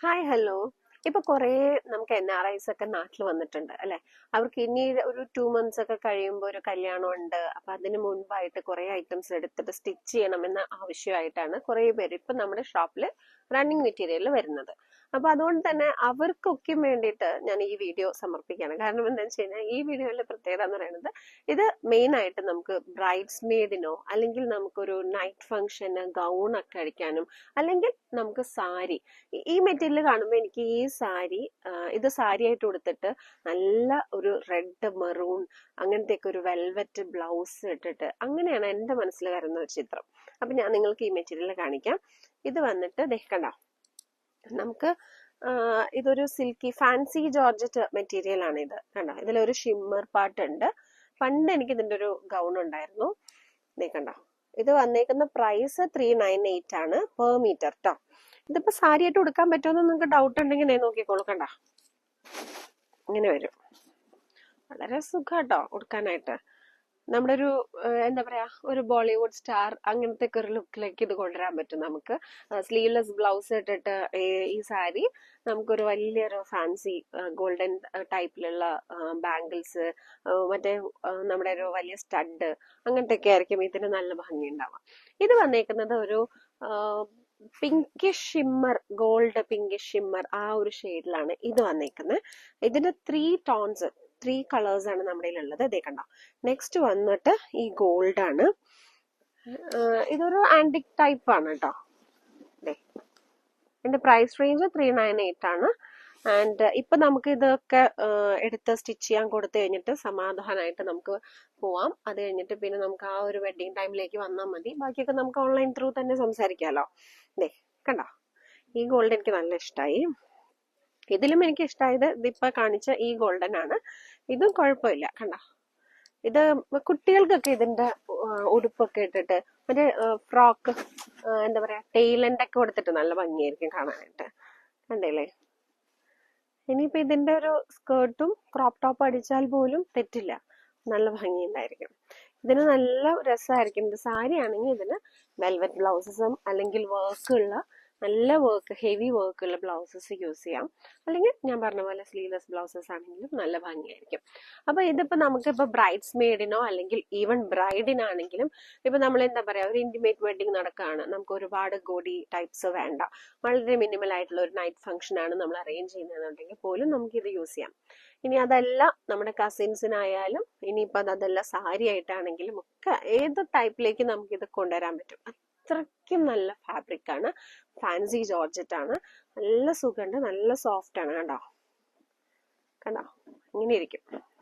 Hi hello ഇപ്പൊ കൊറേ നമുക്ക് എൻ ആർ ഐസ് ഒക്കെ നാട്ടിൽ വന്നിട്ടുണ്ട് അല്ലെ? അവർക്ക് ഇനി ഒരു ടു മന്ത്സ് ഒക്കെ കഴിയുമ്പോൾ ഒരു കല്യാണം ഉണ്ട് അപ്പൊ അതിന് മുൻപായിട്ട് കുറെ ഐറ്റംസ് എടുത്തിട്ട് സ്റ്റിച്ച് ചെയ്യണം ചെയ്യണമെന്ന ആവശ്യമായിട്ടാണ് കുറെ പേര് ഇപ്പൊ നമ്മുടെ ഷോപ്പിൽ റണ്ണിങ് മെറ്റീരിയൽ വരുന്നത്. അപ്പൊ അതുകൊണ്ട് തന്നെ അവർക്കൊക്കെ വേണ്ടിയിട്ട് ഞാൻ ഈ വീഡിയോ സമർപ്പിക്കുകയാണ്. കാരണം എന്താണെന്ന് വെച്ച് കഴിഞ്ഞാൽ ഈ വീഡിയോയിലെ പ്രത്യേകത എന്ന് പറയുന്നത് ഇത് മെയിൻ ആയിട്ട് നമുക്ക് ബ്രൈഡ്സ് മെയ്ഡിനോ അല്ലെങ്കിൽ നമുക്കൊരു നൈറ്റ് ഫംഗ്ഷന് ഗൗൺ ഒക്കെ അടിക്കാനും അല്ലെങ്കിൽ നമുക്ക് സാരി. ഈ- മെറ്റീരിയൽ കാണുമ്പോൾ എനിക്ക് ഈ സാരി ഇത് സാരി ആയിട്ട് കൊടുത്തിട്ട് നല്ല ഒരു റെഡ് മെറൂൺ അങ്ങനത്തെ ഒരു വെൽവെറ്റ് ബ്ലൗസ് ഇട്ടിട്ട് അങ്ങനെയാണ് എന്റെ മനസ്സിൽ വരുന്ന ഒരു ചിത്രം. അപ്പൊ ഞാൻ നിങ്ങൾക്ക് ഈ മെറ്റീരിയൽ കാണിക്കാം. ഇത് വന്നിട്ട് ദേ കണ്ടോ? നമുക്ക് ഇതൊരു സിൽക്കി ഫാൻസി ജോർജറ്റ് മെറ്റീരിയൽ ആണ് ഇത്. കണ്ട? ഇതിലൊരു ഷിമ്മർ പാർട്ട് ഉണ്ട്. പണ്ട് എനിക്ക് ഇതിന്റെ ഒരു ഗൗൺ ഉണ്ടായിരുന്നു. കണ്ടോ? ഇത് വന്നേക്കുന്ന പ്രൈസ് ത്രീ നയൻ എയ്റ്റ് ആണ് പെർ മീറ്റർ കേട്ടോ ഇതിപ്പോ സാരി ആയിട്ട് കൊടുക്കാൻ പറ്റുമെന്ന് നിങ്ങൾക്ക് ഡൗട്ട് ഉണ്ടെങ്കിൽ ഞാൻ നോക്കിക്കോളൂ കണ്ട? ഇങ്ങനെ വരും. വളരെ സുഖാട്ടോ ഉടുക്കാനായിട്ട്. നമ്മുടെ ഒരു എന്താ പറയാ ഒരു ബോളിവുഡ് സ്റ്റാർ അങ്ങനത്തെ ഒക്കെ ഒരു ലുക്കിലേക്ക് ഇത് കൊണ്ടുവരാൻ പറ്റും നമുക്ക്. സ്ലീവ്ലെസ് ബ്ലൗസ് ഇട്ടിട്ട് ഈ- സാരി നമുക്കൊരു വലിയൊരു ഫാൻസി ഗോൾഡൻ ടൈപ്പിലുള്ള ബാംഗിൾസ് മറ്റേ നമ്മുടെ ഒരു വലിയ സ്റ്റഡ് അങ്ങനത്തെ ഒക്കെ ആയിരിക്കും ഇതിന് നല്ല ഭംഗി ഉണ്ടാവാം ഇത് വന്നേക്കുന്നത് ഒരു pink shimmer gold pink shimmer ആ ഒരു ഷെയ്ഡിലാണ് ഇത് വന്നേക്കുന്നത്. ഇതിന്റെ ത്രീ ടോൺസ് ത്രീ കളേഴ്സ് ആണ് നമ്മുടെ ഉള്ളത് ഇതേ കണ്ടോ. നെക്സ്റ്റ് വന്നിട്ട് ഈ ഗോൾഡ് ആണ്. ഇതൊരു ആന്റിക് ടൈപ്പ് ആണ് കേട്ടോ ഇതിന്റെ price range three nine eight ആണ്. ആൻഡ് ഇപ്പൊ നമുക്ക് ഇതൊക്കെ എടുത്ത് സ്റ്റിച്ച് ചെയ്യാൻ കൊടുത്തു കഴിഞ്ഞിട്ട് സമാധാനമായിട്ട് നമുക്ക് പോവാം. അത് കഴിഞ്ഞിട്ട് പിന്നെ നമുക്ക് ആ ഒരു വെഡിങ് ടൈമിലേക്ക് വന്നാൽ മതി. ബാക്കിയൊക്കെ നമുക്ക് ഓൺലൈൻ ത്രൂ തന്നെ സംസാരിക്കാമല്ലോ ദേ കണ്ടോ? ഈ ഗോൾഡ് എനിക്ക് നല്ല ഇഷ്ടമായി ഇതിലും എനിക്ക് ഇഷ്ടമായത് ഇതിപ്പോ കാണിച്ച ഈ ഗോൾഡൻ ആണ്. ഇതും കുഴപ്പമില്ല കണ്ടോ? ഇത് കുട്ടികൾക്കൊക്കെ ഇതിന്റെ ഉടുപ്പൊക്കെ ഇട്ടിട്ട് മറ്റേ ഫ്രോക്ക് എന്താ പറയാ ഒക്കെ കൊടുത്തിട്ട് നല്ല ഭംഗിയായിരിക്കും കാണാനായിട്ട്. കണ്ടില്ലേ? ഇനിയിപ്പോ ഇതിന്റെ ഒരു സ്കേർട്ടും ക്രോപ്പ് ടോപ്പ് അടിച്ചാൽ പോലും തെറ്റില്ല. നല്ല ഭംഗി ഉണ്ടായിരിക്കും ഇതിന് നല്ല രസമായിരിക്കും. ഇത് സാരി ആണെങ്കിൽ ഇതിന് വെൽവെറ്റ് ബ്ലൗസസും അല്ലെങ്കിൽ വർക്ക് ഉള്ള നല്ല വർക്ക് ഹെവി വർക്ക് ഉള്ള ബ്ലൗസസ് യൂസ് ചെയ്യാം. അല്ലെങ്കിൽ ഞാൻ പറഞ്ഞ പോലെ സ്ലീവ്ലെസ് ബ്ലൗസസ് ആണെങ്കിലും നല്ല ഭംഗിയായിരിക്കും. അപ്പൊ ഇതിപ്പോ നമുക്കിപ്പോ ബ്രൈഡ്സ് മെയ്ഡിനോ അല്ലെങ്കിൽ ഈവൻ ബ്രൈഡിനാണെങ്കിലും ഇപ്പൊ നമ്മൾ എന്താ പറയാ ഒരു ഇന്റിമേറ്റ് വെഡിങ് നടക്കുകയാണ് നമുക്ക് ഒരുപാട് ഗോഡി ടൈപ്സ് വേണ്ട. വളരെ മിനിമൽ ആയിട്ടുള്ള ഒരു നൈറ്റ് ഫംഗ്ഷൻ ആണ് നമ്മൾ അറേഞ്ച് ചെയ്യുന്നതെന്നുണ്ടെങ്കിൽ പോലും നമുക്ക് ഇത് യൂസ് ചെയ്യാം. ഇനി അതെല്ലാം നമ്മുടെ കസിൻസിനായാലും ഇനിയിപ്പോ അതല്ല സാരി ആയിട്ടാണെങ്കിലും ഒക്കെ ഏത് ടൈപ്പിലേക്ക് നമുക്ക് ഇത് കൊണ്ടുവരാൻ പറ്റും? അത്രയ്ക്കും നല്ല ഫാബ്രിക് ആണ്. ഫാൻസി ജോർജറ്റ് ആണ്. നല്ല സുഖമുണ്ട്. നല്ല സോഫ്റ്റ് ആണ്. കണ്ടോ? കണ്ടോ? ഇങ്ങനെ ഇരിക്കും.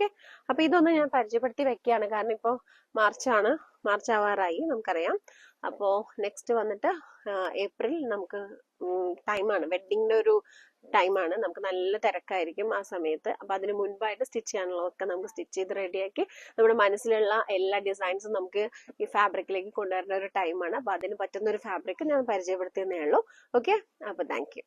ഓക്കെ. അപ്പൊ ഇതൊന്ന് ഞാൻ പരിചയപ്പെടുത്തി വെക്കുകയാണ്. കാരണം ഇപ്പോൾ മാർച്ചാണ്. മാർച്ച് ആവാറായി നമുക്കറിയാം. അപ്പോ നെക്സ്റ്റ് വന്നിട്ട് ഏപ്രിൽ നമുക്ക് ടൈമാണ്. വെഡിങ്ങിന്റെ ഒരു ടൈമാണ്. നമുക്ക് നല്ല തിരക്കായിരിക്കും ആ സമയത്ത്. അപ്പൊ അതിന് മുൻപായിട്ട് സ്റ്റിച്ച് ചെയ്യാനുള്ളതൊക്കെ നമുക്ക് സ്റ്റിച്ച് ചെയ്ത് റെഡിയാക്കി നമ്മുടെ മനസ്സിലുള്ള എല്ലാ ഡിസൈൻസും നമുക്ക് ഈ ഫാബ്രിക്കിലേക്ക് കൊണ്ടുവരുന്ന ഒരു ടൈമാണ്. അപ്പൊ അതിന് പറ്റുന്ന ഒരു ഫാബ്രിക് ഞാൻ പരിചയപ്പെടുത്തിയെന്നേ ഉള്ളൂ. ഓക്കെ? അപ്പൊ താങ്ക്